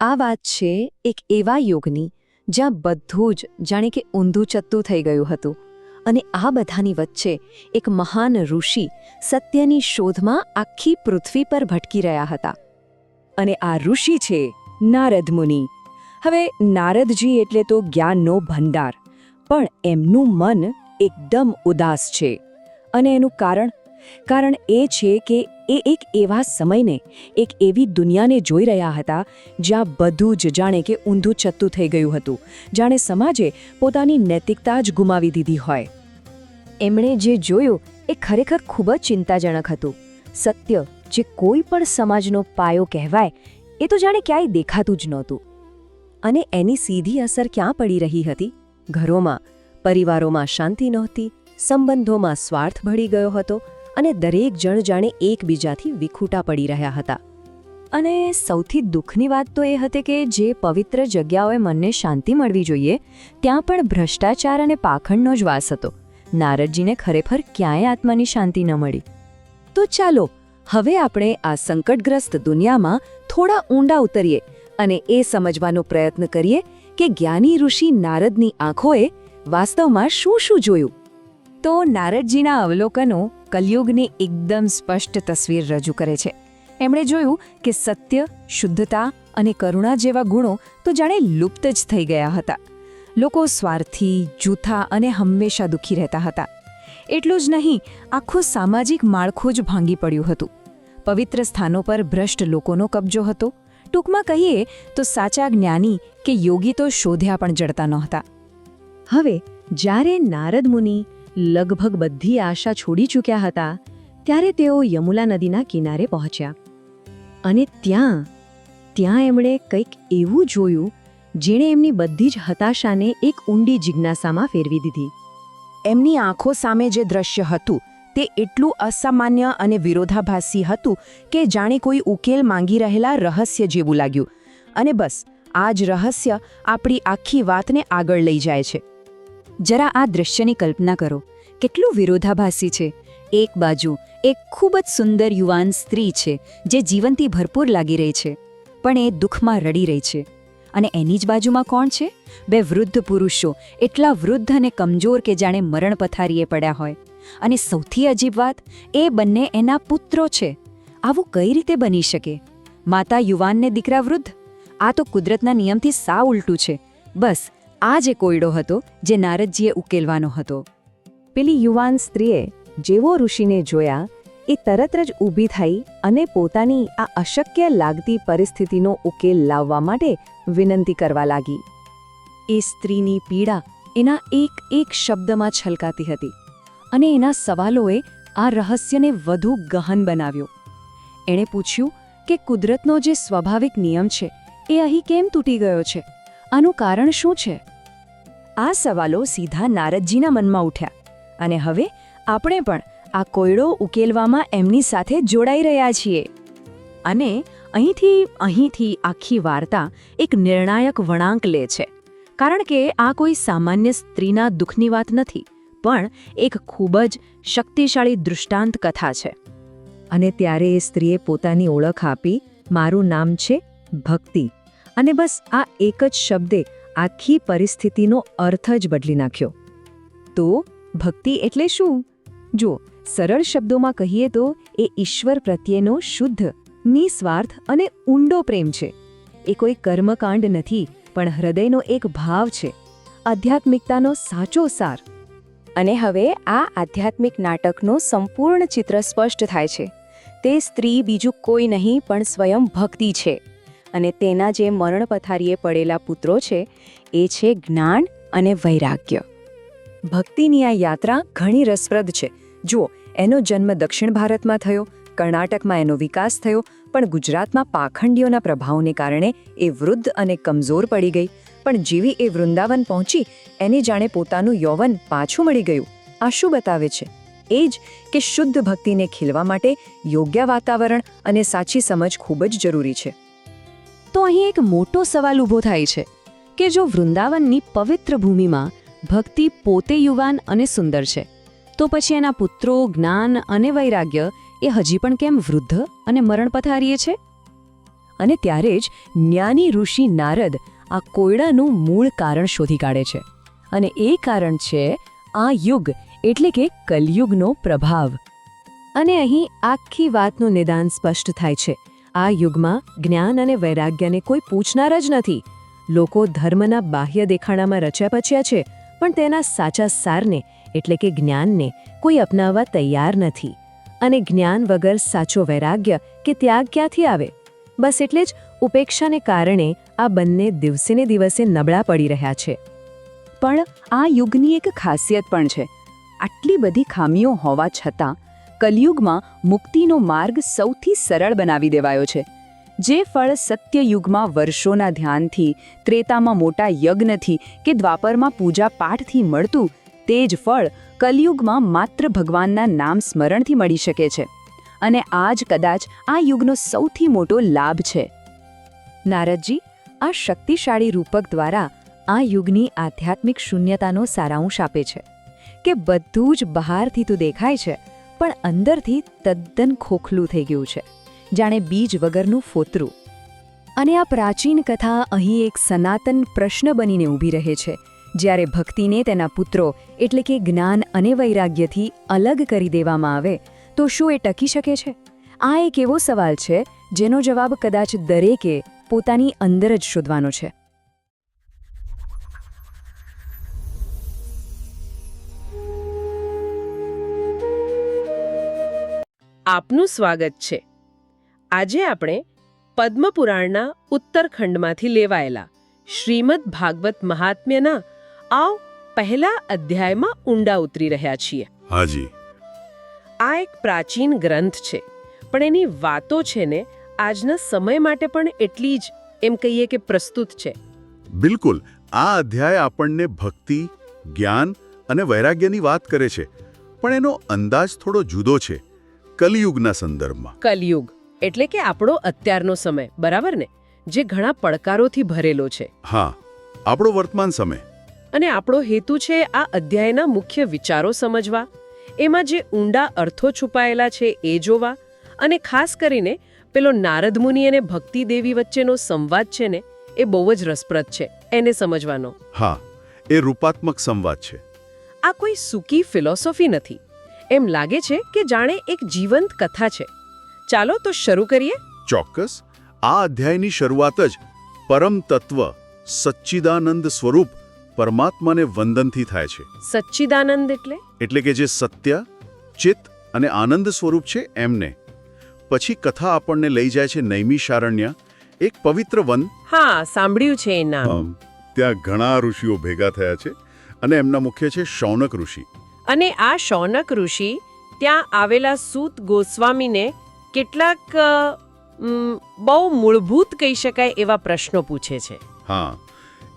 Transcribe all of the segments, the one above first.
આ વાત છે એક એવા યોગની જ્યાં બધું જ જાણે કે ઊંધું ચત્તું થઈ ગયું હતું. અને આ બધાની વચ્ચે એક મહાન ઋષિ સત્યની શોધમાં આખી પૃથ્વી પર ભટકી રહ્યા હતા. અને આ ઋષિ છે નારદ મુનિ. હવે નારદજી એટલે તો જ્ઞાનનો ભંડાર, પણ એમનું મન એકદમ ઉદાસ છે. અને એનું કારણ કારણ એ છે કે એ એક એવા સમયને, એક એવી દુનિયાને જોઈ રહ્યા હતા, જ્યાં બધું જ જાણે કે ઊંધું ચત્તું થઈ ગયું હતું. જાણે સમાજે પોતાની નૈતિકતા જ ગુમાવી દીધી હોય. એમણે જે જોયું એ ખરેખર ખૂબ જ ચિંતાજનક હતું. સત્ય જે કોઈ પણ સમાજનો પાયો કહેવાય, એ તો જાણે ક્યાંય દેખાતું જ નહોતું. અને એની સીધી અસર ક્યાં પડી રહી હતી? ઘરોમાં, પરિવારોમાં શાંતિ નહોતી, સંબંધોમાં સ્વાર્થ ભળી ગયો હતો અને દરેક જણ જાણે એકબીજાથી વિખૂટા પડી રહ્યા હતા. અને સૌથી દુઃખની વાત તો એ હતી કે જે પવિત્ર જગ્યાઓએ મનને શાંતિ મળવી જોઈએ, ત્યાં પણ ભ્રષ્ટાચાર અને પાખંડનો જ વાસ હતો. નારદજીને ખરેખર ક્યાંય આત્માની શાંતિ ન મળી. તો ચાલો, હવે આપણે આ સંકટગ્રસ્ત દુનિયામાં થોડા ઊંડા ઉતરીએ અને એ સમજવાનો પ્રયત્ન કરીએ કે જ્ઞાની ઋષિ નારદની આંખોએ વાસ્તવમાં શું શું જોયું. તો નારદજીના અવલોકનો કલયુગની એકદમ સ્પષ્ટ તસવીર રજૂ કરે છે. એમણે જોયું કે સત્ય, શુદ્ધતા અને કરુણા જેવા ગુણો તો જાણે લુપ્ત જ થઈ ગયા હતા. લોકો સ્વાર્થી, જૂથા અને હંમેશા દુઃખી રહેતા હતા. એટલું જ નહીં, આખું સામાજિક માળખું જ ભાંગી પડ્યું હતું. પવિત્ર સ્થાનો પર ભ્રષ્ટ લોકોનો કબજો હતો. ટૂંકમાં કહીએ તો સાચા જ્ઞાની કે યોગી તો શોધ્યા પણ જડતા નહોતા. હવે, જ્યારે નારદ મુનિ લગભગ બધી આશા છોડી ચૂક્યા હતા ત્યારે તેઓ યમુલા નદીના કિનારે પહોંચ્યા. અને ત્યાં ત્યાં એમણે કંઈક એવું જોયું જેણે એમની બધી જ હતાશાને એક ઊંડી જિજ્ઞાસામાં ફેરવી દીધી. એમની આંખો સામે જે દ્રશ્ય હતું તે એટલું અસામાન્ય અને વિરોધાભાસી હતું કે જાણે કોઈ ઉકેલ માંગી રહેલા રહસ્ય જેવું લાગ્યું. અને બસ, આ જ રહસ્ય આપણી આખી વાતને આગળ લઈ જાય છે. જરા આ દૃશ્યની કલ્પના કરો. કેટલું વિરોધાભાસી છે. એક બાજુ એક ખૂબ જ સુંદર યુવાન સ્ત્રી છે, જે જીવનથી ભરપૂર લાગી રહી છે, પણ એ દુઃખમાં રડી રહી છે. અને એની જ બાજુમાં કોણ છે? બે વૃદ્ધ પુરુષો, એટલા વૃદ્ધ અને કમજોર કે જાણે મરણ પથારીએ પડ્યા હોય. અને સૌથી અજીબ વાત, એ બંને એના પુત્રો છે. આવું કઈ રીતે બની શકે? માતા યુવાનને દીકરા વૃદ્ધ? આ તો કુદરતના નિયમથી સાવ ઉલટું છે. બસ આ જે કોયડો હતો જે નારદજીએ ઉકેલવાનો હતો. પેલી યુવાન સ્ત્રીએ જેવો ઋષિને જોયા, એ તરત જ ઊભી થઈ અને પોતાની આ અશક્ય લાગતી પરિસ્થિતિનો ઉકેલ લાવવા માટે વિનંતી કરવા લાગી. એ સ્ત્રીની પીડા એના એક એક શબ્દમાં છલકાતી હતી અને એના સવાલોએ આ રહસ્યને વધુ ગહન બનાવ્યો. એણે પૂછ્યું કે કુદરતનો જે સ્વાભાવિક નિયમ છે, એ અહીં કેમ તૂટી ગયો છે? આનું કારણ શું છે? આ સવાલો સીધા નારદજીના મનમાં ઉઠ્યા અને હવે આપણે પણ આ કોયડો ઉકેલવામાં એમની સાથે જોડાઈ રહ્યા છીએ. અને અહીંથી અહીંથી આખી વાર્તા એક નિર્ણાયક વળાંક લે છે. કારણ કે આ કોઈ સામાન્ય સ્ત્રીના દુઃખની વાત નથી, પણ એક ખૂબ જ શક્તિશાળી દૃષ્ટાંત કથા છે. અને ત્યારે એ સ્ત્રીએ પોતાની ઓળખ આપી, મારું નામ છે ભક્તિ. અને બસ આ એક જ શબ્દે આખી પરિસ્થિતિનો અર્થ જ બદલી નાખ્યો. તો ભક્તિ એટલે શું? જો સરળ શબ્દોમાં કહીએ તો એ ઈશ્વર પ્રત્યેનો શુદ્ધ, નિસ્વાર્થ અને ઊંડો પ્રેમ છે. એ કોઈ કર્મકાંડ નથી, પણ હૃદયનો એક ભાવ છે, આધ્યાત્મિકતાનો સાચો સાર. અને હવે આ આધ્યાત્મિક નાટકનો સંપૂર્ણ ચિત્ર સ્પષ્ટ થાય છે. તે સ્ત્રી બીજું કોઈ નહીં, પણ સ્વયં ભક્તિ છે. અને તેના જે મરણ પથારીએ પડેલા પુત્રો છે, એ છે જ્ઞાન અને વૈરાગ્ય. ભક્તિની આ યાત્રા ઘણી રસપ્રદ છે. જુઓ, એનો જન્મ દક્ષિણ ભારતમાં થયો, કર્ણાટકમાં એનો વિકાસ થયો, પણ ગુજરાતમાં પાખંડીઓના પ્રભાવને કારણે એ વૃદ્ધ અને કમજોર પડી ગઈ. પણ જેવી એ વૃંદાવન પહોંચી, એને જાણે પોતાનું યૌવન પાછું મળી ગયું. આ શું બતાવે છે? એ જ કે શુદ્ધ ભક્તિને ખીલવા માટે યોગ્ય વાતાવરણ અને સાચી સમજ ખૂબ જ જરૂરી છે. તો અહીં એક મોટો સવાલ ઊભો થાય છે કે જો વૃંદાવનની પવિત્ર ભૂમિમાં ભક્તિ પોતે યુવાન અને સુંદર છે, તો પછી એના પુત્રો, જ્ઞાન અને વૈરાગ્ય એ હજી પણ કેમ વૃદ્ધ અને મરણ પથારીએ છે? અને ત્યારે જ જ્ઞાની ઋષિ નારદ આ કોયડાનું મૂળ કારણ શોધી કાઢે છે. અને એ કારણ છે આ યુગ એટલે કે કલયુગનો પ્રભાવ. અને અહીં આખી વાતનું નિદાન સ્પષ્ટ થાય છે આ યુગમાં જ્ઞાન અને વૈરાગ્યને કોઈ પૂછનાર જ નથી. લોકો ધર્મના બાહ્ય દેખાડામાં રચ્યા પચ્યા છે, પણ તેના સાચા સારને, એટલે કે જ્ઞાનને, કોઈ અપનાવવા તૈયાર નથી. અને જ્ઞાન વગર સાચો વૈરાગ્ય કે ત્યાગ ક્યાંથી આવે? બસ એટલે જ ઉપેક્ષાને કારણે આ બંને દિવસેને દિવસે નબળા પડી રહ્યા છે. પણ આ યુગની એક ખાસિયત પણ છે. આટલી બધી ખામીઓ હોવા છતાં કલયુગમાં મુક્તિનો માર્ગ સૌથી સરળ બનાવી દેવાયો છે. જે ફળ સત્ય યુગમાં વર્ષોના ધ્યાનથી, ત્રેતામાં મોટા યજ્ઞથી કે દ્વાપરમાં પૂજા પાઠથી મળતું, તે જ ફળ કલયુગમાં માત્ર ભગવાનના નામ સ્મરણથી મળી શકે છે. અને આ જ કદાચ આ યુગનો સૌથી મોટો લાભ છે. નારદજી, આ શક્તિશાળી રૂપક દ્વારા આ યુગની આધ્યાત્મિક શૂન્યતાનો સારાંશ આપે છે કે બધું જ બહારથી તો દેખાય છે પણ અંદરથી તદ્દન ખોખલું થઈ ગયું છે. જાણે બીજ વગરનું ફોતરું. અને આ પ્રાચીન કથા અહીં એક સનાતન પ્રશ્ન બનીને ઊભી રહે છે, જ્યારે ભક્તિને તેના પુત્રો, એટલે કે જ્ઞાન અને વૈરાગ્યથી અલગ કરી દેવામાં આવે, તો શું એ ટકી શકે છે? આ એક એવો સવાલ છે, જેનો જવાબ કદાચ દરેકે પોતાની અંદર જ શોધવાનો છે. આપનું સ્વાગત છે. આજે આપણે પદ્મપુરાણના ઉત્તરખંડમાંથી લેવાયેલા શ્રીમદ ભાગવત મહાત્મ્યના આ પહેલા અધ્યાયમાં ઊંડા ઉતરી રહ્યા છીએ. હાજી. આ એક પ્રાચીન ગ્રંથ છે પણ એની વાતો છે ને આજના સમય માટે પણ એટલી જ એમ કહીએ કે પ્રસ્તુત છે. બિલકુલ આ અધ્યાય આપણને ભક્તિ જ્ઞાન અને વૈરાગ્યની વાત કરે છે પણ એનો અંદાજ થોડો જુદો છે. કલિયુગના સંદર્ભમાં. કલયુગ એટલે કે આપણો અત્યારનો સમય બરાબર ને? જે ઘણા પડકારોથી ભરેલો છે. હા આપણો વર્તમાન સમય. અને આપણો હેતુ છે આ અધ્યાયના મુખ્ય વિચારો સમજવા એમાં જે ઊંડા અર્થો છુપાયેલા છે એ જોવા અને ખાસ કરીને પેલો નારદ મુનિ અને ભક્તિ દેવી વચ્ચેનો સંવાદ છે ને એ બહુ જ રસપ્રદ છે એને સમજવાનો. હા એ રૂપાત્મક સંવાદ છે. આ કોઈ સૂકી ફિલોસોફી નથી. એમ લાગે છે કે જાણે એક જીવંત કથા છે. ચાલો તો શરૂ કરીએ. ચોક્કસ. આ અધ્યાયની શરૂઆત જ પરમ તત્વ સચ્ચિદાનંદ સ્વરૂપ પરમાત્માને વંદનથી થાય છે. સચ્ચિદાનંદ એટલે? એટલે કે જે સત્ય ચિત્ત અને આનંદ સ્વરૂપ છે એમને. પછી કથા આપણને લઈ જાય છે નૈમિષારણ્ય એક પવિત્ર વન. હા સાંભળ્યું છે એ નામ. ત્યાં ઘણા ઋષિઓ ભેગા થયા છે અને એમના મુખ્ય છે શૌનક ઋષિ. અને આ શૌનક ઋષિ ત્યાં આવેલા સૂત ગોસ્વામીને કેટલાક બહુ મૂળભૂત કહી શકાય એવા પ્રશ્નો પૂછે છે. હા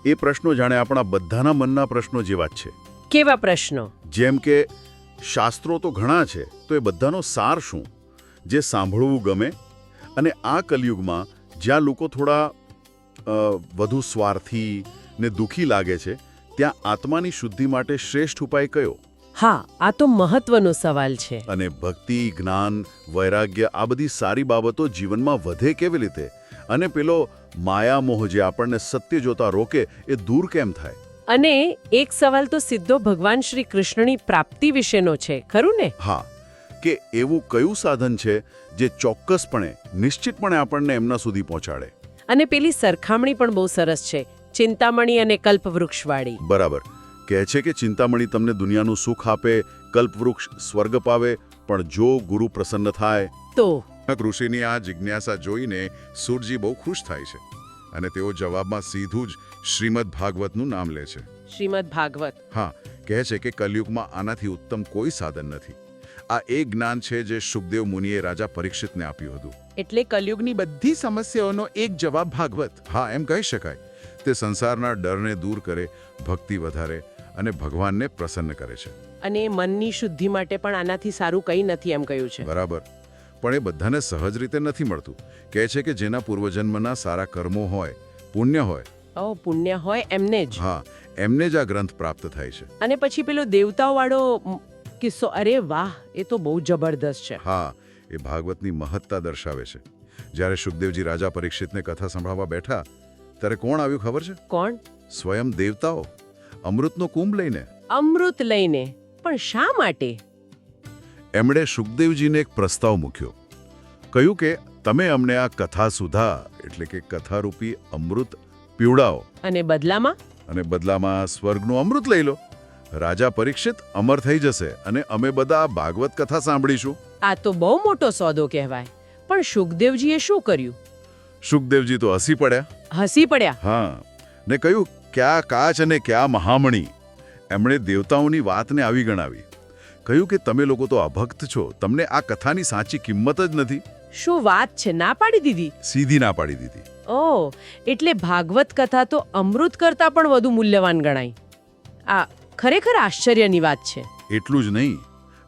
એ પ્રશ્નો જાણે આપણા બધાના મનના પ્રશ્નો જેવા જ છે. કેવા પ્રશ્નો? જેમ કે શાસ્ત્રો તો ઘણા છે તો એ બધાનો સાર શું? જે સાંભળવું ગમે અને આ કલયુગમાં જ્યાં લોકો થોડા વધુ સ્વાર્થી ને દુઃખી લાગે છે ત્યાં આત્માની શુદ્ધિ માટે શ્રેષ્ઠ ઉપાય કયો? હા આ તો મહત્વનો સવાલ છે. અને ભક્તિ જ્ઞાન વૈરાગ્ય આ બધી સારી બાબતો જીવનમાં વધે કેવી રીતે? અને પેલો માયામોહ જે આપણને સત્ય જોતા રોકે એ દૂર કેમ થાય? અને એક સવાલ તો સીધો ભગવાન શ્રી કૃષ્ણની પ્રાપ્તિ વિશેનો છે ખરું ને? હા કે એવું કયું સાધન છે જે ચોક્કસપણે નિશ્ચિતપણે આપણને એમના સુધી પહોંચાડે? અને પેલી સરખામણી પણ બહુ સરસ છે ચિંતામણી અને કલ્પવૃક્ષવાળી. બરાબર. કહે છે કે ચિંતામણી તમને દુનિયાનું સુખ આપે કલ્પવૃક્ષ સ્વર્ગ પાવે પણ જો ગુરુ પ્રસન્ન થાય તો? ઋષિની આ જિજ્ઞાસા જોઈને સુરજી બહુ ખુશ થાય છે અને તેઓ જવાબમાં સીધું જ શ્રીમદ ભાગવતનું નામ લે છે. શ્રીમદ ભાગવત. હા કહે છે કે કલયુગમાં આનાથી ઉત્તમ કોઈ સાધન નથી. આ એ જ્ઞાન છે જે સુખદેવ મુનિએ રાજા પરીક્ષિતને આપ્યું હતું. એટલે કલયુગની બધી સમસ્યાઓનો એક જવાબ ભાગવત. હા એમ કહી શકાય. તે સંસારના ડરને દૂર કરે ભક્તિ વધારે અને ભગવાનને પ્રસન્ન કરે છે. અને મનની શુદ્ધિ માટે પણ આનાથી સારું કંઈ નથી એમ કહ્યું છે. બરાબર. પણ એ બધાને સહજ રીતે નથી મળતું. કહે છે કે જેના પૂર્વજન્મના સારા કર્મો હોય પુણ્ય હોય. ઓ પુણ્ય હોય એમને જ. હા એમને જ આ ગ્રંથ પ્રાપ્ત થાય છે. અને પછી પેલો દેવતાઓવાળો કિસ્સો અરે વાહ એ તો બહુ જબરદસ્ત છે. હા એ ભાગવતની મહત્તા દર્શાવે છે. જ્યારે સુખદેવજી રાજા પરીક્ષિતને કથા સંભળાવવા બેઠા ત્યારે કોણ આવ્યું ખબર છે? કોણ? સ્વયં દેવતાઓ. અમૃતનો કુંભ લઈને. અમૃત લઈને. પણ શા માટે? એમણે સુખદેવજીને એક પ્રસ્તાવ મૂક્યો. કહ્યું કે તમે અમને આ કથા સુધા એટલે કે કથારૂપી અમૃત પીવડાવો. અને બદલામાં? અને બદલામાં સ્વર્ગનું અમૃત લઈ લો. રાજા પરીક્ષિત અમર થઈ જશે અને અમે બધા ભાગવત કથા સાંભળીશું. આ તો બહુ મોટો સોદો કહેવાય. પણ સુખદેવજીએ શું કર્યું? સુખદેવજી તો હસી પડ્યા. હસી પડ્યા? હા. ને કહ્યું ક્યાં કાચ અને ક્યાં મહામણી. એમણે દેવતાઓની વાતને આવી ગણાવી. કહ્યું કે તમે લોકો તો અભક્ત છો. તમને આ કથાની સાચી કિંમત જ નથી. શું વાત છે? ના પાડી દીધી? સીધી ના પાડી દીધી. ઓ એટલે ભાગવત કથા તો અમૃત કરતાં પણ વધુ મૂલ્યવાન ગણાય. આ ખરેખર આશ્ચર્યની વાત છે. એટલું જ નહીં.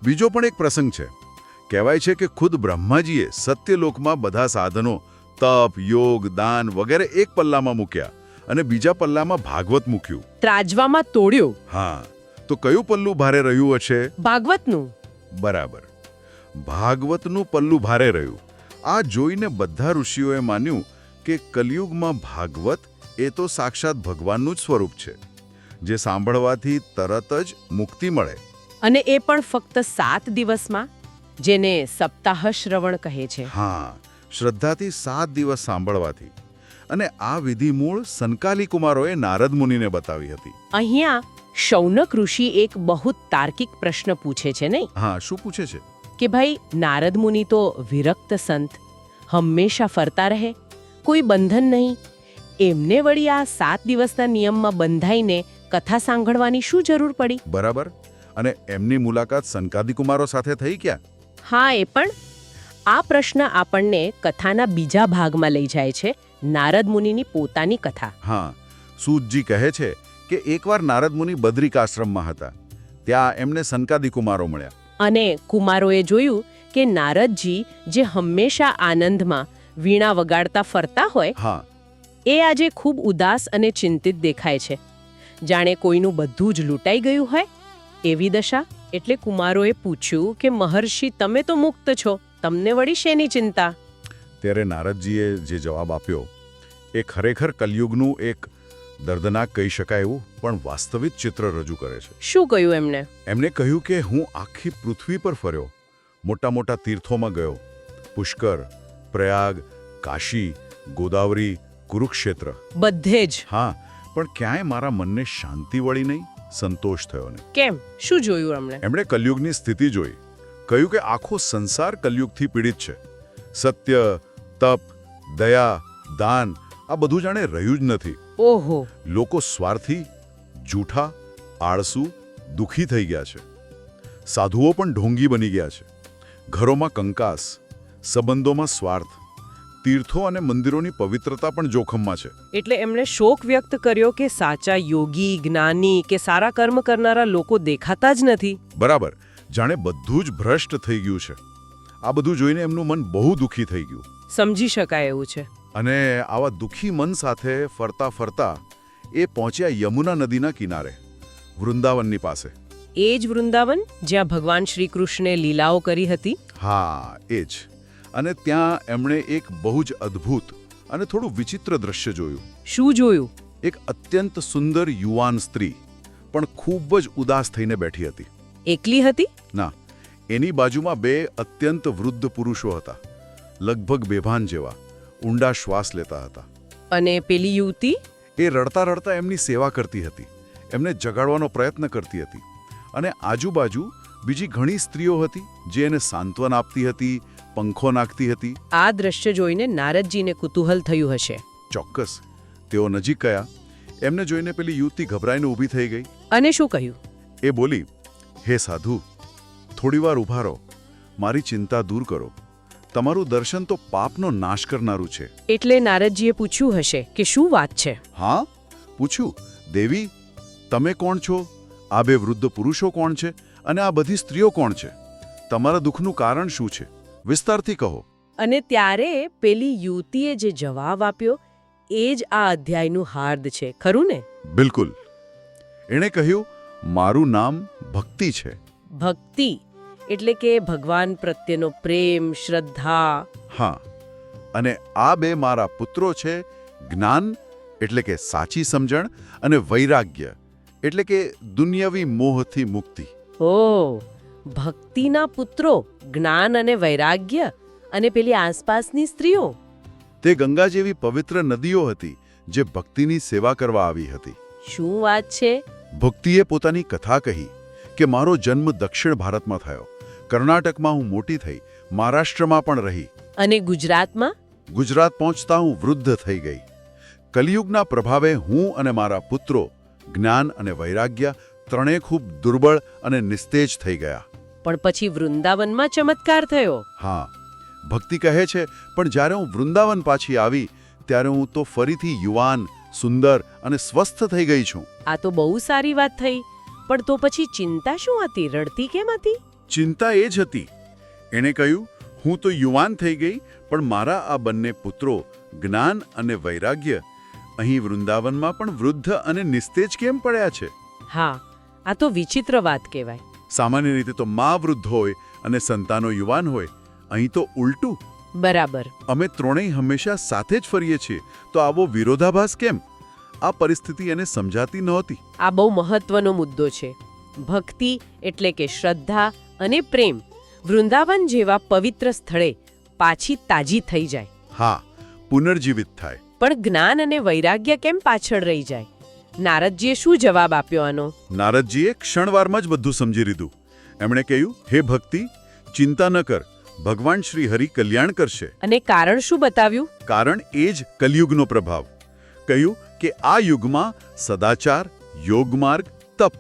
બીજો પણ એક પ્રસંગ છે. કહેવાય છે કે ખુદ બ્રહ્માજીએ સત્યલોકમાં બધા સાધનો તપ યોગ દાન વગેરે એક પલ્લામાં મૂક્યા અને બીજા પલ્લામાં ભાગવત મૂક્યું. ત્રાજવામાં તોડ્યો. હા તો કયું પલ્લું ભારે રહ્યું હશે ભાગવતનું. બરાબર. ભાગવતનું પલ્લું ભારે રહ્યું. આ જોઈને બધા ઋષિઓએ માન્યું કે કલિયુગમાં ભાગવત એ તો સાક્ષાત ભગવાનનું જ સ્વરૂપ છે જે સાંભળવાથી તરત જ મુક્તિ મળે. અને એ પણ ફક્ત સાત દિવસમાં જેને સપ્તાહ શ્રવણ કહે છે. હા શ્રદ્ધાથી સાત દિવસ સાંભળવાથી. અને આ વિધિ મૂળ સનકાલી કુમારોએ નારદ મુનિને બતાવી હતી. અહીંયા શૌનક ઋષિ એક બહુ તાર્કિક પ્રશ્ન પૂછે છે નહીં? હા શું પૂછે છે? કે ભાઈ નારદ મુનિ તો વિરક્ત સંત હંમેશા ફરતા રહે કોઈ બંધન નહીં. એમને વળી આ સાત દિવસના નિયમમાં બંધાઈને કથા સાંભળવાની શું જરૂર પડી? બરાબર. અને એમની મુલાકાત સનકાદી કુમારો સાથે થઈ ક્યાં? હા એ પણ આ પ્રશ્ન આપણને કથાના બીજા ભાગમાં લઈ જાય છે નારદ મુનિની પોતાની કથા. હા સૂતજી કહે છે કે એકવાર નારદ મુનિ બદ્રિકાશ્રમમાં હતા. ત્યાં એમને સંકાદી કુમારો મળ્યા. અને કુમારોએ જોયું કે નારદજી જે હંમેશા આનંદમાં વીણા વગાડતા ફરતા હોય હા. એ આજે ખૂબ ઉદાસ અને ચિંતિત દેખાય છે. જાણે કોઈનું બધું જ લૂંટાઈ ગયું હોય? એવી દશા? એટલે કુમારોએ પૂછ્યું કે મહર્ષિ તમે તો મુક્ત છો. તમને વળી શેની ચિંતા? ત્યારે નારદજીએ જે જવાબ આપ્યો એ ખરેખર કલયુગનું એક દર્દનાક કહી શકાય એવું પણ વાસ્તવિક ચિત્ર રજૂ કરે છે. શું કહ્યું એમને? એમણે કહ્યું કે હું આખી પૃથ્વી પર ફર્યો મોટા મોટા તીર્થોમાં ગયો પુષ્કર પ્રયાગ કાશી ગોદાવરી કુરુક્ષેત્ર. બધે જ? હા પણ ક્યાંય મારા મનને શાંતિ વળી નહીં સંતોષ થયો નહીં. કેમ? શું જોયું એમણે? એમણે કલયુગની સ્થિતિ જોઈ. કહ્યું કે આખો સંસાર કલયુગથી પીડિત છે. સત્ય તપ દયા દાન આ બધું જાણે રહ્યું જ નથી. ઓહો. લોકો સ્વાર્થી જૂઠા આળસુ દુઃખી થઈ ગયા છે. સાધુઓ પણ ઢોંગી બની ગયા છે. ઘરોમાં કંકાસ સંબંધોમાં સ્વાર્થ તીર્થો અને મંદિરોની પવિત્રતા પણ જોખમમાં છે. એટલે એમણે શોક વ્યક્ત કર્યો કે સાચા યોગી જ્ઞાની કે સારા કર્મ કરનારા લોકો દેખાતા જ નથી? બરાબર. જાણે બધું જ ભ્રષ્ટ થઈ ગયું છે. આ બધું જોઈને એમનું મન બહુ દુઃખી થઈ ગયું. સમજી શકાય એવું છે. અને આવા દુઃખી મન સાથે ફરતા ફરતા એ પહોંચ્યા યમુના નદીના કિનારે વૃંદાવનની પાસે. એ જ વૃંદાવન જ્યાં ભગવાન શ્રી કૃષ્ણે લીલાઓ કરી હતી? હા એ જ. અને ત્યાં એમણે એક બહુ જ અદ્ભુત અને થોડું વિચિત્ર દ્રશ્ય જોયું. શું જોયું? એક અત્યંત સુંદર યુવાન સ્ત્રી પણ ખૂબ જ ઉદાસ થઈને બેઠી હતી. એકલી હતી? ના એની બાજુમાં બે અત્યંત વૃદ્ધ પુરુષો હતા લગભગ બેભાન જેવા ઊંડા શ્વાસ લેતા હતા. અને પેલી યુવતી? એ રડતા રડતા એમની સેવા કરતી હતી એમને જગાડવાનો પ્રયત્ન કરતી હતી અને આજુબાજુ બીજી ઘણી સ્ત્રીઓ હતી જે એને સાંત્વન આપતી હતી પંખો નાખતી હતી. આ દ્રશ્ય જોઈને નારદજીને કુતૂહલ થયું હશે. ચોક્કસ તેઓ નજીક ગયા. એમને જોઈને પેલી યુવતી ગભરાઈને ઊભી થઈ ગઈ. અને શું કહ્યું? એ બોલી હે સાધુ થોડીવાર ઊભા રહો. મારી ચિંતા દૂર કરો. તમારું દર્શન તો પાપનો નાશ કરનારું છે. એટલે નારદજીએ પૂછ્યું હશે કે શું વાત છે? હા પૂછ્યું દેવી તમે કોણ છો? આ બે વૃદ્ધ પુરુષો કોણ છે? અને આ બધી સ્ત્રીઓ કોણ છે? તમારા દુઃખનું કારણ શું છે? વિસ્તારથી કહો. અને ત્યારે પેલી યુવતીએ જે જવાબ આપ્યો એ જ આ અધ્યાયનું હાર્દ છે. ખરું ને? બિલકુલ. એણે કહ્યું મારું નામ ભક્તિ છે. ભક્તિ એટલે કે ભગવાન પ્રત્યેનો પ્રેમ શ્રદ્ધા. હા અને આ બે મારા પુત્રો છે જ્ઞાન એટલે કે સાચી સમજણ અને વૈરાગ્ય એટલે કે દુનિયાવી મોહથી મુક્તિ. ઓ ભક્તિના પુત્રો જ્ઞાન અને વૈરાગ્ય અને પેલી આસપાસની સ્ત્રીઓ. તે ગંગા જેવી પવિત્ર નદીઓ હતી જે ભક્તિની સેવા કરવા આવી હતી. શું વાત છે? ભક્તિએ પોતાની કથા કહી કે મારો જન્મ દક્ષિણ ભારતમાં થયો. કર્ણાટકમાં હું મોટી થઈ મહારાષ્ટ્રમાં પણ રહી. અને ગુજરાતમાં? ગુજરાત પહોંચતા હું વૃદ્ધ થઈ ગઈ. કલિયુગના પ્રભાવે હું અને મારા પુત્રો જ્ઞાન અને વૈરાગ્ય ત્રણેય ખૂબ દુર્બળ અને નિસ્તેજ થઈ ગયા. પણ પછી વૃંદાવનમાં ચમત્કાર થયો? હા. ભક્તિ કહે છે પણ જ્યારે હું વૃંદાવન પાછી આવી ત્યારે હું તો ફરીથી યુવાન સુંદર અને સ્વસ્થ થઈ ગઈ છું. આ તો બહુ સારી વાત થઈ. પણ તો પછી ચિંતા શું હતી? રડતી કેમ હતી? ચિંતા એ જ હતી. એણે કહ્યું હું તો યુવાન થઈ ગઈ પણ મારા આ બંને પુત્રો જ્ઞાન અને વૈરાગ્ય અહીં વૃંદાવનમાં પણ વૃદ્ધ અને નિસ્તેજ કેમ પડ્યા છે? હા આ તો વિચિત્ર વાત કહેવાય. સામાન્ય રીતે તો મા વૃદ્ધ હોય અને સંતાનો યુવાન હોય. અહીં તો ઉલટું બરાબર. અમે ત્રણેય હંમેશા સાથે જ ફરીએ છીએ તો આવો વિરોધાભાસ કેમ? આ પરિસ્થિતિ એને સમજાતી નહોતી. આ બહુ મહત્વનો મુદ્દો છે. ભક્તિ એટલે કે શ્રદ્ધા અને પ્રેમ વૃંદાવન જેવા પવિત્ર સ્થળે પાછી તાજી થઈ જાય. હા પુનર્જીવિત થાય. પણ જ્ઞાન અને વૈરાગ્ય કેમ પાછળ રહી જાય? નારદજીએ શું જવાબ આપ્યો આનો? નારદજીએ ક્ષણવારમાં જ બધું સમજી લીધું. એમણે કહ્યું હે ભક્તિ ચિંતા ન કર. ભગવાન શ્રી હરિ કલ્યાણ કરશે. અને કારણ શું બતાવ્યું? કારણ એ જ કલયુગનો પ્રભાવ. કહ્યું કે આ યુગમાં સદાચાર યોગમાર્ગ તપ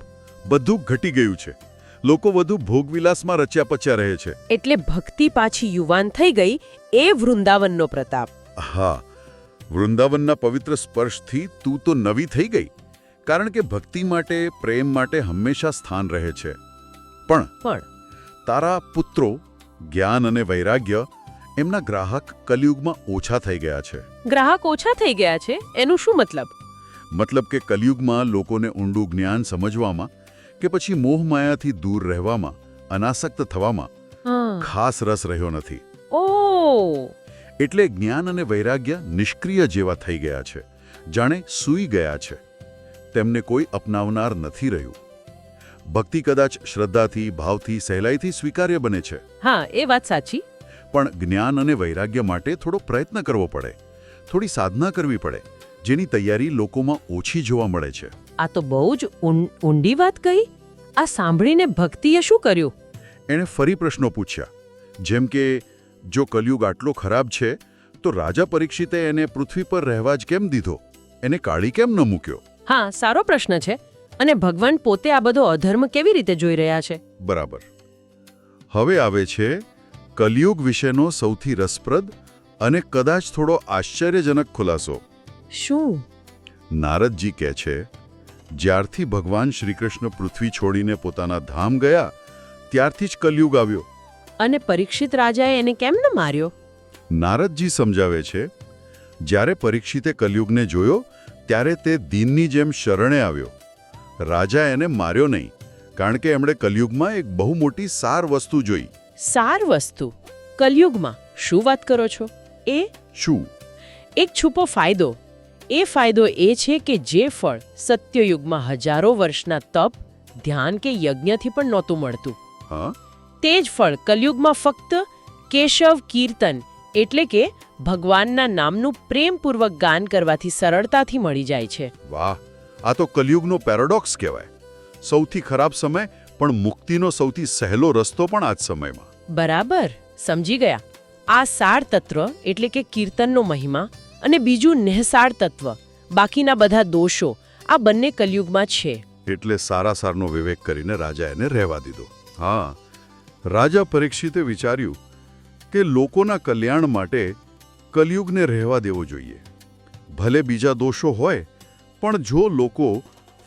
બધું ઘટી ગયું છે. લોકો વધુ ભોગવિલાસમાં રચ્યા પચ્યા રહે છે. એટલે ભક્તિ પાછી યુવાન થઈ ગઈ એ વૃંદાવનનો પ્રતાપ. હા વૃંદાવનના પવિત્ર સ્પર્શથી તું તો નવી થઈ ગઈ. કારણ કે ભક્તિ માટે પ્રેમ માટે હંમેશા સ્થાન રહે છે. પણ પણ તારા પુત્રો જ્ઞાન અને વૈરાગ્ય એમના ગ્રાહક કલયુગમાં ઓછા થઈ ગયા છે. ગ્રાહક ઓછા થઈ ગયા છે? એનું શું મતલબ? મતલબ કે કલયુગમાં લોકોને ઊંડું જ્ઞાન સમજવામાં કે પછી મોહમાયાથી દૂર રહેવામાં અનાસક્ત થવામાં ખાસ રસ રહ્યો નથી. ઓ! એટલે જ્ઞાન અને વૈરાગ્ય નિષ્ક્રિય જેવા થઈ ગયા છે. જાણે સૂઈ ગયા છે. તેમને કોઈ અપનાવનાર નથી રહ્યું. ભક્તિ કદાચ શ્રદ્ધાથી ભાવથી સહેલાઈથી સ્વીકાર્ય બને છે. હા એ વાત સાચી. પણ જ્ઞાન અને વૈરાગ્ય માટે થોડો પ્રયત્ન કરવો પડે. થોડી સાધના કરવી પડે જેની તૈયારી લોકોમાં ઓછી જોવા મળે છે. આ તો બહુ જ ઊંડી વાત કહી. આ સાંભળીને ભક્તિએ શું કર્યું? એણે ફરી પ્રશ્નો પૂછ્યા. જેમ કે જો કલયુગ આટલો ખરાબ છે તો રાજા પરીક્ષિતે એને પૃથ્વી પર રહેવા જ કેમ દીધો? એને કાળી કેમ ન મૂક્યો? હા સારો પ્રશ્ન છે. અને ભગવાન પોતે આ બધો અધર્મ કેવી રીતે જોઈ રહ્યા છે? બરાબર. હવે આવે છે કલયુગ વિશેનો સૌથી રસપ્રદ અને કદાચ થોડો આશ્ચર્યજનક ખુલાસો. શું? નારદજી કહે છે જ્યારથી ભગવાન શ્રીકૃષ્ણ પૃથ્વી છોડીને પોતાના ધામ ગયા ત્યારથી જ કલયુગ આવ્યો. અને પરીક્ષિત રાજાએ એને કેમ ન માર્યો? નારદજી સમજાવે છે જ્યારે પરીક્ષિતે કલયુગને જોયો ત્યારે તે દિનની જેમ શરણે આવ્યો. રાજા એને માર્યો નહીં કારણ કે એમણે કલયુગમાં એક બહુ મોટી સાર વસ્તુ જોઈ. સાર વસ્તુ? કલયુગમાં શું વાત કરો છો? એ? શું? એક છુપો ફાયદો. એ ફાયદો એ છે કે જે ફળ સત્યયુગમાં હજારો વર્ષના તપ ધ્યાન કે યજ્ઞથી પણ નહોતું મળતું. હા? તે જ ફળ કલયુગમાં ફક્ત કેશવ કીર્તન એટલે કે ભગવાનના નામનું પ્રેમપૂર્વક ગાન કરવાથી સરળતાથી મળી જાય છે. વાહ! આ તો કલયુગનો પેરાડોક્સ કહેવાય. સૌથી ખરાબ સમય પણ મુક્તિનો સૌથી સહેલો રસ્તો પણ આ જ સમયમાં. બરાબર સમજી ગયા. આ સાર તત્વ એટલે કે કીર્તનનો મહિમા અને બીજું નેહસાર તત્વ બાકીના બધા દોષો આ બંને કલયુગમાં છે. એટલે સારા સારનો વિવેક કરીને રાજા એને રહેવા દીધો. હા રાજા પરીક્ષિતે વિચાર્યું કે લોકોના કલ્યાણ માટે કલયુગને રહેવા દેવો જોઈએ. ભલે બીજા દોષો હોય પણ જો લોકો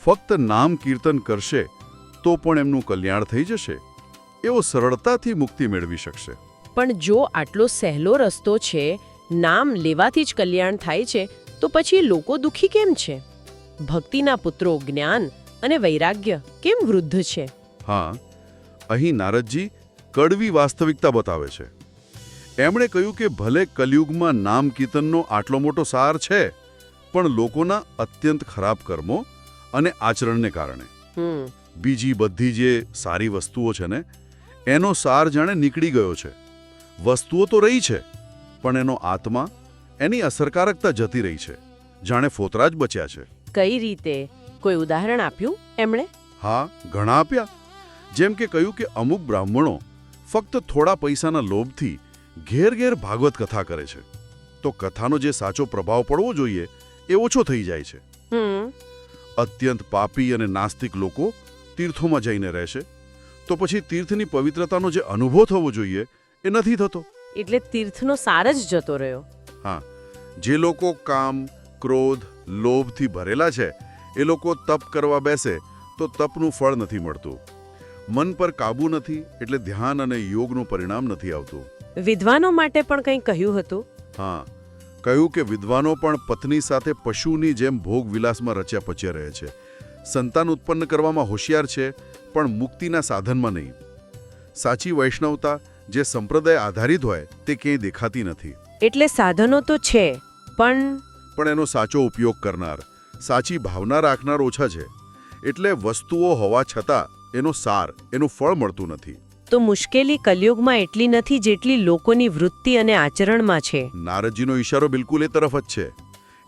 ફક્ત નામ કીર્તન કરશે તો પણ એમનું કલ્યાણ થઈ જશે. એવો સરળતાથી મુક્તિ મેળવી શકશે. પણ જો આટલો સહેલો રસ્તો છે નામ લેવાથી જ કલ્યાણ થાય છે તો પછી લોકો દુખી કેમ છે? ભક્તિના પુત્રો જ્ઞાન અને વૈરાગ્ય કેમ વૃદ્ધ છે? હા અહીં નારદજી કડવી વાસ્તવિકતા બતાવે છે. એમણે કહ્યું કે ભલે કલયુગમાં નામ કીર્તનનો આટલો મોટો સાર છે પણ લોકોના અત્યંત ખરાબ કર્મો અને આચરણને કારણે. બીજી બધી જે સારી વસ્તુઓ છે ને એનો સાર જાણે નીકળી ગયો છે. વસ્તુઓ તો રહી છે પણ એનો આત્મા એની અસરકારકતા જતી રહી છે જાણે ફોતરા જ બચ્યા છે. કઈ રીતે? કોઈ ઉદાહરણ આપ્યું એમણે? હા ઘણા આપ્યા. જેમ કે કહ્યું કે અમુક બ્રાહ્મણો ફક્ત થોડા પૈસાના લોભથી ઘેર ઘેર ભાગવત કથા કરે છે. તો કથાનો જે સાચો પ્રભાવ પડવો જોઈએ એ ઓછો થઈ જાય છે. અત્યંત પાપી અને નાસ્તિક લોકો તીર્થોમાં જઈને રહેશે. તો પછી તીર્થની પવિત્રતાનો જે અનુભવ થવો જોઈએ એ નથી થતો. એટલે તીર્થનો સાર જ જતો રહ્યો. હા. જે લોકો કામ ક્રોધ લોભથી ભરેલા છે એ લોકો તપ કરવા બેસે તો તપનું ફળ નથી મળતું. મન પર કાબુ નથી એટલે ધ્યાન અને યોગનું પરિણામ નથી આવતું. વિદ્વાનો માટે પણ કંઈ કહ્યું હતું? હા. કહ્યું કે વિદ્વાનો પણ પત્ની સાથે પશુની જેમ ભોગ વિલાસમાં રચ્યા પચ્યા રહે છે. સંતાન ઉત્પન્ન કરવામાં હોશિયાર છે પણ મુક્તિના સાધનમાં નહીં. સાચી વૈષ્ણવતા જે સંપ્રદાય આધારિત હોય તે ક્યાંય દેખાતી નથી. એટલે સાધનો તો છે પણ પણ એનો સાચો ઉપયોગ કરનાર સાચી ભાવના રાખનાર ઓછા છે. એટલે વસ્તુઓ હોવા છતાં એનો સાર એનું ફળ મળતું નથી. તો મુશ્કેલી કલયુગમાં એટલી નથી જેટલી લોકોની વૃત્તિ અને આચરણમાં છે. નારદજીનો ઈશારો બિલકુલ એ તરફ જ છે.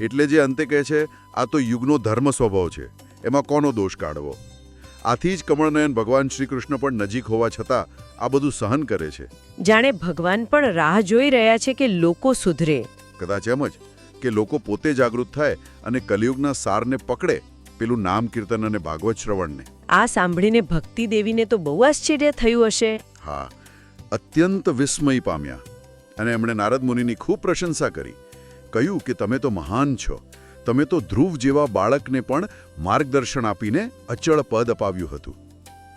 એટલે જે અંતે કહે છે આ તો યુગનો ધર્મ સ્વભાવ છે. એમાં કોનો દોષ કાઢવો? આથી જ કમળનયન ભગવાન શ્રી કૃષ્ણ પણ નજીક હોવા છતાં આ બધું સહન કરે છે. જાણે ભગવાન પણ રાહ જોઈ રહ્યા છે કે લોકો સુધરે. કદાચ એમ જ કે લોકો પોતે જાગૃત થાય અને કલિયુગના સારને પકડે પેલું નામ કીર્તન અને ભાગવત શ્રવણને. આ સાંભળીને ભક્તિ દેવીને તો બહુ આશ્ચર્ય થયું હશે. હા અત્યંત વિસ્મય પામ્યા અને એમણે નારદ મુનિની ખૂબ પ્રશંસા કરી. કહ્યું કે તમે તો મહાન છો. તમે તો ધ્રુવ જેવા બાળકને પણ માર્ગદર્શન આપીને અચળ પદ અપાવ્યું હતું.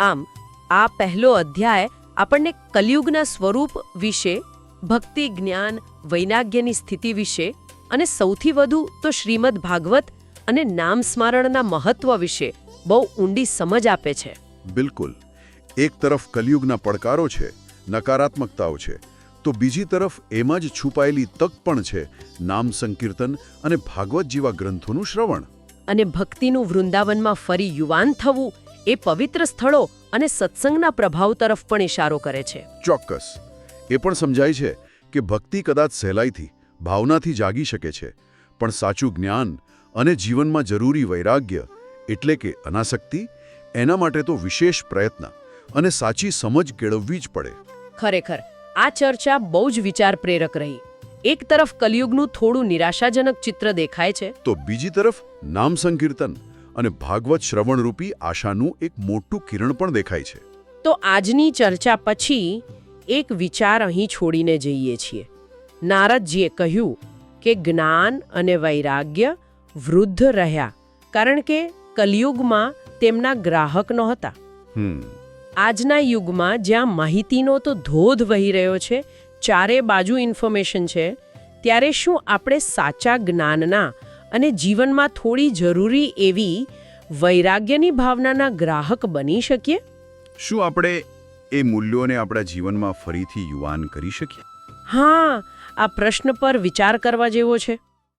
આમ આ પહેલો અધ્યાય આપણને કલયુગના સ્વરૂપ વિશે ભક્તિ જ્ઞાન વૈનાગ્યની સ્થિતિ વિશે અને સૌથી વધુ તો શ્રીમદ ભાગવત અને નામ સ્મરણના મહત્વ વિશે બહુ ઊંડી સમજ આપે છે. બિલકુલ. એક તરફ કલિયુગના પડકારો છે નકારાત્મકતાઓ છે તો બીજી તરફ એમાં જ છુપાયેલી તક પણ છે નામ સંકીર્તન અને ભાગવત જેવા ગ્રંથોનું શ્રવણ. અને ભક્તિનું વૃંદાવનમાં ફરી યુવાન થવું એ પવિત્ર સ્થળો અને સત્સંગના પ્રભાવ તરફ પણ ઇશારો કરે છે. ચોક્કસ. એ પણ સમજાય છે કે ભક્તિ કદાચ સહેલાઈથી ભાવનાથી જાગી શકે છે પણ સાચું જ્ઞાન અને જીવનમાં જરૂરી વૈરાગ્ય એટલે કે અનાસક્તિ એના માટે તો વિશેષ પ્રયત્ન અને સાચી સમજ કેળવવી જ પડે. ખરેખર આ ચર્ચા બહુ જ વિચાર પ્રેરક રહી. એક તરફ કલયુગનું થોડું નિરાશાજનક ચિત્ર દેખાય છે. તો બીજી તરફ નામ સંકીર્તન અને ભાગવત શ્રવણરૂપી આશાનું એક મોટું કિરણ પણ દેખાય છે. તો આજની ચર્ચા પછી એક વિચાર અહીં છોડીને જઈએ છીએ. નારદજીએ કહ્યું કે જ્ઞાન અને વૈરાગ્ય વૃદ્ધ રહ્યા કારણ કે કલયુગમાં તેમના ગ્રાહક નહોતા. આજના યુગમાં જ્યાં માહિતીનો તો ધોધ વહી રહ્યો છે ચારે બાજુ ઇન્ફોર્મેશન છે ત્યારે શું આપણે સાચા જ્ઞાનના અને જીવનમાં થોડી જરૂરી એવી વૈરાગ્યની ભાવનાના ગ્રાહક બની શકીએ? શું આપણે એ મૂલ્યોને આપણા જીવનમાં ફરીથી યુવાન કરી શકીએ? હા આ પ્રશ્ન પર વિચાર કરવા જેવો છે.